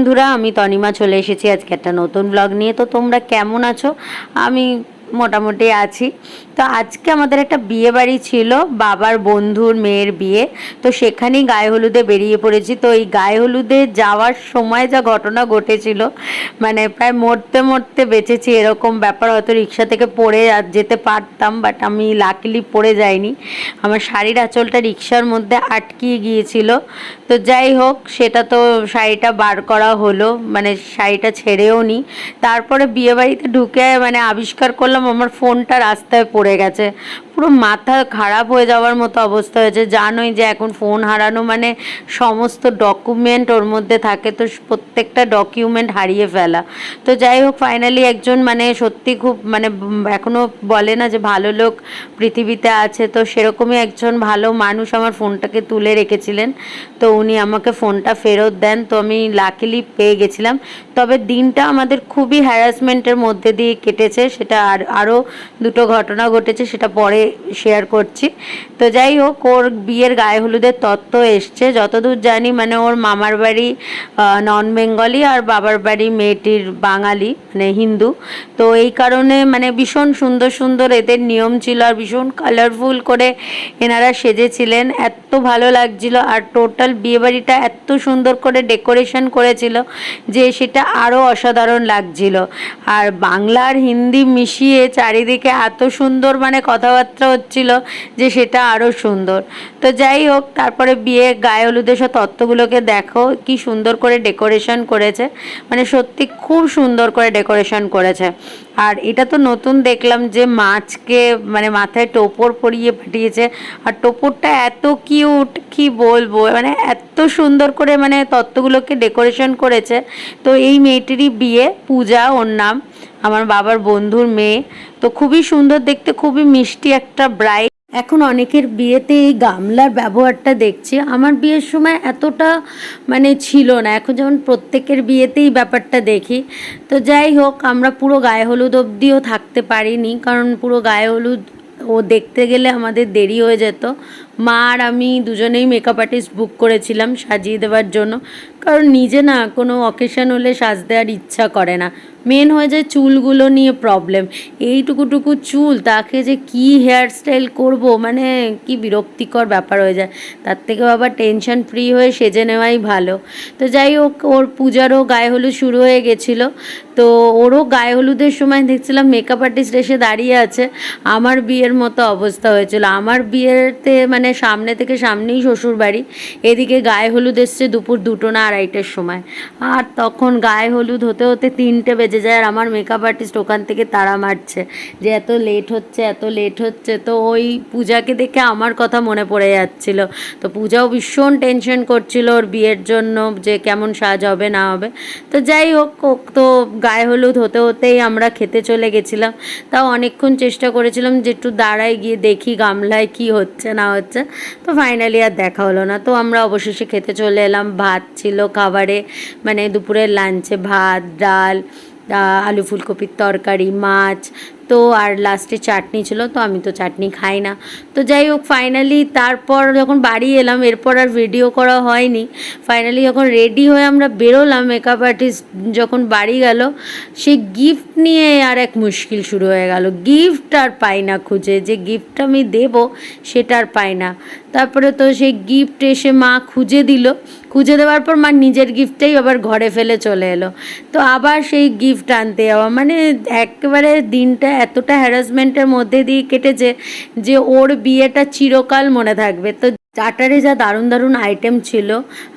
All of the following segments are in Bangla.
বন্ধুরা, আমি তনিমা চলে এসেছি আজকে একটা নতুন ব্লগ নিয়ে। তো তোমরা কেমন আছো? আমি মোটামুটি আছি। তো আজকে আমাদের একটা বিয়ে বাড়ি ছিল, বাবার বন্ধুর মেয়ের বিয়ে। তো সেখানেই গায়ে হলুদে বেরিয়ে পড়েছি। তো এই গায়ে হলুদে যাওয়ার সময় যা ঘটনা ঘটেছিল মানে প্রায় মরতে মরতে বেঁচেছি এরকম ব্যাপার। হয়তো রিক্সা থেকে পড়ে যেতে পারতাম বাট আমি লাকিলি পড়ে যাইনি। আমার শাড়ির আঁচলটা রিক্সার মধ্যে আটকিয়ে গিয়েছিল। তো যাই হোক, সেটা তো শাড়িটা বার করা হলো মানে শাড়িটা ছেড়েও নি তারপরে বিয়েবাড়িতে ঢুকে মানে আবিষ্কার করলাম, আমার ফোনটা রাস্তায় পড়ে গেছে। পুরো মাথা খারাপ হয়ে যাওয়ার মতো অবস্থা হয়েছে। জানোই যে এখন ফোন হারানো মানে সমস্ত ডকুমেন্ট ওর মধ্যে থাকে, তো প্রত্যেকটা ডকুমেন্ট হারিয়ে ফেলা। তো যাই হোক ফাইনালি একজন মানে সত্যি খুব মানে এখনও বলে না যে ভালো লোক পৃথিবীতে আছে। তো সেরকমই একজন ভালো মানুষ আমার ফোনটাকে তুলে রেখেছিলেন। তো উনি আমাকে ফোনটা ফেরত দেন। তো আমি লাকিলি পেয়ে গেছিলাম। তবে দিনটা আমাদের খুবই হ্যারাসমেন্টের মধ্যে দিয়ে কেটেছে। সেটা আর আরও দুটো ঘটনা ঘটেছে, সেটা পরে শেয়ার করছি। তো যাই হোক, ওর বিয়ের গায়ে হলুদের তত্ত্ব এসছে। যতদূর জানি মানে ওর মামার বাড়ি নন বেঙ্গলি আর বাবার বাড়ি মেয়েটির বাঙালি মানে হিন্দু। তো এই কারণে মানে ভীষণ সুন্দর সুন্দর এদের নিয়ম ছিল আর ভীষণ কালারফুল করে এনারা সেজেছিলেন। এত ভালো লাগছিল আর টোটাল বিয়েবাড়িটা এত সুন্দর করে ডেকোরেশন করেছিল যে সেটা আরও অসাধারণ লাগছিল। আর বাংলা আর হিন্দি মিশিয়ে চারিদিকে এত সুন্দর মানে কথাবার্তা হচ্ছিল যে সেটা আরও সুন্দর। তো যাই হোক, তারপরে বিয়ে, গায়ে হলুদের সব তত্ত্বগুলোকে দেখো, কি সুন্দর করে ডেকোরেশন করেছে। মানে সত্যি খুব সুন্দর করে ডেকোরেশন করেছে। আর এটা তো নতুন দেখলাম যে মাছকে মানে মাথায় টোপর পরিয়ে পাঠিয়েছে। আর টোপরটা এত কিউট, কি বলব? মানে এত সুন্দর করে মানে তত্ত্বগুলোকে ডেকোরেশন করেছে। তো এই মেয়েটিরই বিয়ে, পূজা ওর নাম। আমার বাবার বন্ধুর মেয়ে। তো খুবই সুন্দর, দেখতে খুবই মিষ্টি একটা ব্রাইড এখন অনেকের বিয়েতে এই গামলার ব্যবহারটা দেখছি। আমার বিয়ের সময় এতটা মানে ছিল না, এখন যেমন প্রত্যেকের বিয়েতেই ব্যাপারটা দেখি। তো যাই হোক, আমরা পুরো গায়ে হলুদ অবধিও থাকতে পারিনি, কারণ পুরো গায়ে হলুদ ও দেখতে গেলে আমাদের দেরি হয়ে যেত। মা আর আমি দুজনেই মেকআপ আর্টিস্ট বুক করেছিলাম সাজিয়ে দেওয়ার জন্য। কারণ নিজে না কোনো অকেশন হলে সাজতে আর ইচ্ছা করে না। মেন হয়ে যায় চুলগুলো নিয়ে প্রবলেম এইটুকুটুকু চুল তাকে যে কি হেয়ার স্টাইল করব? মানে কি বিরক্তিকর ব্যাপার হয়ে যায়। তার থেকে বাবা টেনশন ফ্রি হয়ে সেজে নেওয়াই ভালো। তো যাই হোক, ওর পূজারও গায়ে হলুদ শুরু হয়ে গেছিল। তো ওরও গায়ে হলুদের সময় দেখছিলাম মেকআপ আর্টিস্ট এসে দাঁড়িয়ে আছে। আমার বিয়ের মতো অবস্থা হয়েছিল। আমার বিয়েতে মানে সামনে থেকে সামনেই শ্বশুর বাড়ি। এদিকে গায়ে হলুদ এসছে দুপুর দুটো না আড়াইটের সময়। আর তখন গায়ে হলুদ হতে হতে তিনটে বেজে যায় আর আমার মেকআপ আর্টিস্ট ওখান থেকে তাড়া মারছে। যে এত লেট হচ্ছে, এত লেট হচ্ছে। তো ওই পূজাকে দেখে আমার কথা মনে পড়ে যাচ্ছিল। তো পূজাও ভীষণ টেনশন করছিল ওর বিয়ের জন্য যে কেমন সাজ হবে, না হবে। তো যাই হোক তো গায়ে হলুদ হতে হতেই আমরা খেতে চলে গেছিলাম। তাও অনেকক্ষণ চেষ্টা করেছিলাম যে একটু দাঁড়ায় গিয়ে দেখি গামলায় কি হচ্ছে, না হচ্ছে। তো ফাইনালি আর দেখা হলো না। তো আমরা অবশেষে খেতে চলে এলাম। ভাত ছিল খাবারে। মানে দুপুরের লাঞ্চে ভাত, ডাল আলু ফুলকপির তরকারি, মাছ তো আর লাস্টে চাটনি ছিল, তো আমি তো চাটনি খাই না। তো যাই হোক ফাইনালি তারপর যখন বাড়ি এলাম, এরপর আর ভিডিও করা হয়নি। ফাইনালি যখন রেডি হয়ে আমরা বেরোলাম মেকআপ আর্টিস্ট যখন বাড়ি গেল সেই গিফট নিয়ে আর এক মুশকিল শুরু হয়ে গেল। গিফট আর পাই না খুঁজে, যে গিফট আমি দেব, সেটা আর পাই না। তারপরে তো সেই গিফট এসে মা খুঁজে দিল। খুঁজে দেওয়ার পর মা নিজের গিফটটাই আবার ঘরে ফেলে চলে এলো। তো আবার সেই গিফট আনতে যাওয়া। মানে একেবারে দিনটা এতটা হ্যারাসমেন্টের মধ্যে দিয়ে কেটেছে যে ওর বিয়েটা চিরকাল মনে থাকবে। তো চাটারে যা দারুণ দারুণ আইটেম ছিল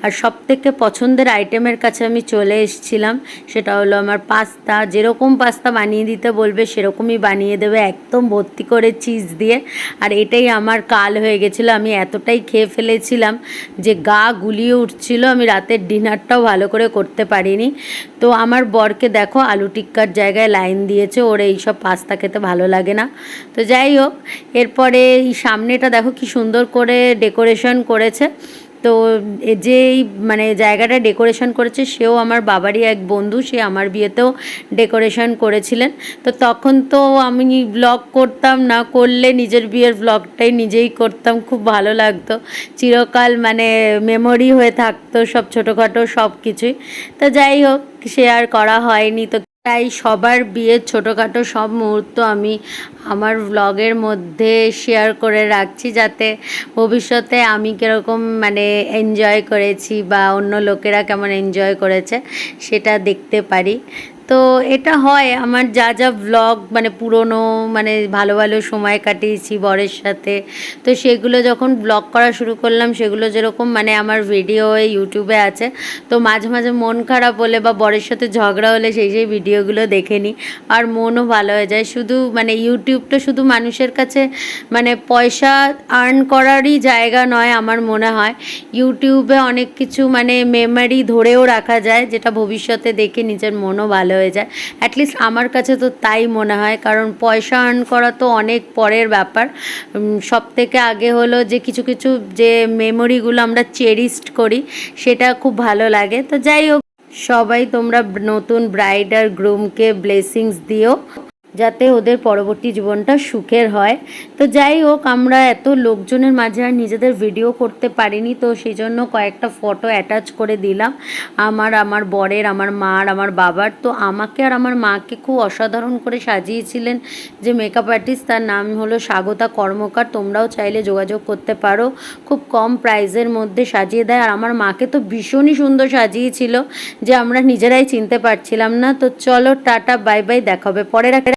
আর সব থেকে পছন্দের আইটেমের কাছে আমি চলে এসেছিলাম, সেটা হলো আমার পাস্তা যেরকম পাস্তা বানিয়ে দিতে বলবে, সেরকমই বানিয়ে দেবে, একদম ভর্তি করে চিজ দিয়ে। আর এটাই আমার কাল হয়ে গেছিল, আমি এতটাই খেয়ে ফেলেছিলাম যে গা গুলিয়ে উঠছিল, আমি রাতের ডিনারটাও ভালো করে করতে পারিনি। তো আমার বরকে দেখো, আলু টিক্কার জায়গায় লাইন দিয়েছে, ওর এইসব পাস্তা খেতে ভালো লাগে না। তো যাই হোক, এরপরে এই সামনেটা দেখো, কি সুন্দর করে ডেকোরেশন করেছে। তো যেই মানে জায়গাটা ডেকোরেশন করেছে, সেও আমার বাবারই এক বন্ধু, সে আমার বিয়েতেও ডেকোরেশন করেছিলেন। তো তখন তো আমি ব্লগ করতাম, না করলে নিজের বিয়ের ব্লগটাই নিজেই করতাম, খুব ভালো লাগতো। চিরকাল মানে মেমোরি হয়ে থাকতো সব ছোটোখাটো সব কিছুই। তো যাই হোক, সে আর করা হয়নি, তো তাই সবার বিয়ের ছোটোখাটো সব মুহূর্ত আমি আমার ব্লগের মধ্যে শেয়ার করে রাখছি যাতে ভবিষ্যতে আমি কীরকম মানে এনজয় করেছি বা অন্য লোকেরা কেমন এনজয় করেছে সেটা দেখতে পারি। তো এটা হয় আমার যা যা ব্লগ মানে পুরনো মানে ভালো ভালো সময় কাটিয়েছি বরের সাথে। তো সেগুলো যখন ব্লগ করা শুরু করলাম, সেগুলো যেরকম মানে আমার ভিডিও ইউটিউবে আছে, তো মাঝে মাঝে মন খারাপ হলে বা বরের সাথে ঝগড়া হলে সেই সেই ভিডিওগুলো দেখে নিই আর মনও ভালো হয়ে যায়। শুধু মানে ইউটিউবটা শুধু মানুষের কাছে মানে পয়সা আর্ন করারই জায়গা নয় আমার মনে হয়। ইউটিউবে অনেক কিছু মানে মেমারি ধরেও রাখা যায়, যেটা ভবিষ্যতে দেখে নিজের মনও ভালো হয়ে যায়। অ্যাটলিস্ট আমার কাছে তো তাই মনে হয়, কারণ পয়সা আর্ন করা তো অনেক পরের ব্যাপার। সব থেকে আগে হলো যে কিছু কিছু যে মেমোরিগুলো আমরা চেরিস্ট করি, সেটা খুব ভালো লাগে। তো যাই হোক, সবাই তোমরা নতুন ব্রাইড আর গ্রুমকে ব্লেসিংস দিও। যাতে ওদের পরবর্তী জীবনটা সুখের হয়। তো যাই হোক, আমরা এত লোকজনের মাঝে আর নিজেদের ভিডিও করতে পারিনি, তো সেই জন্য কয়েকটা ফটো অ্যাটাচ করে দিলাম। আমার আমার বরের, আমার মার, আমার বাবার। তো আমাকে আর আমার মাকে খুব অসাধারণ করে সাজিয়েছিলেন যে মেকআপ আর্টিস্ট তার নাম হলো স্বাগতা কর্মকার। তোমরাও চাইলে যোগাযোগ করতে পারো। খুব কম প্রাইজের মধ্যে সাজিয়ে দেয়। আর আমার মাকে তো ভীষণই সুন্দর সাজিয়েছিল যে আমরা নিজেরাই চিনতে পারছিলাম না। তো চলো, টাটা বাই বাই দেখা হবে। পরের একটা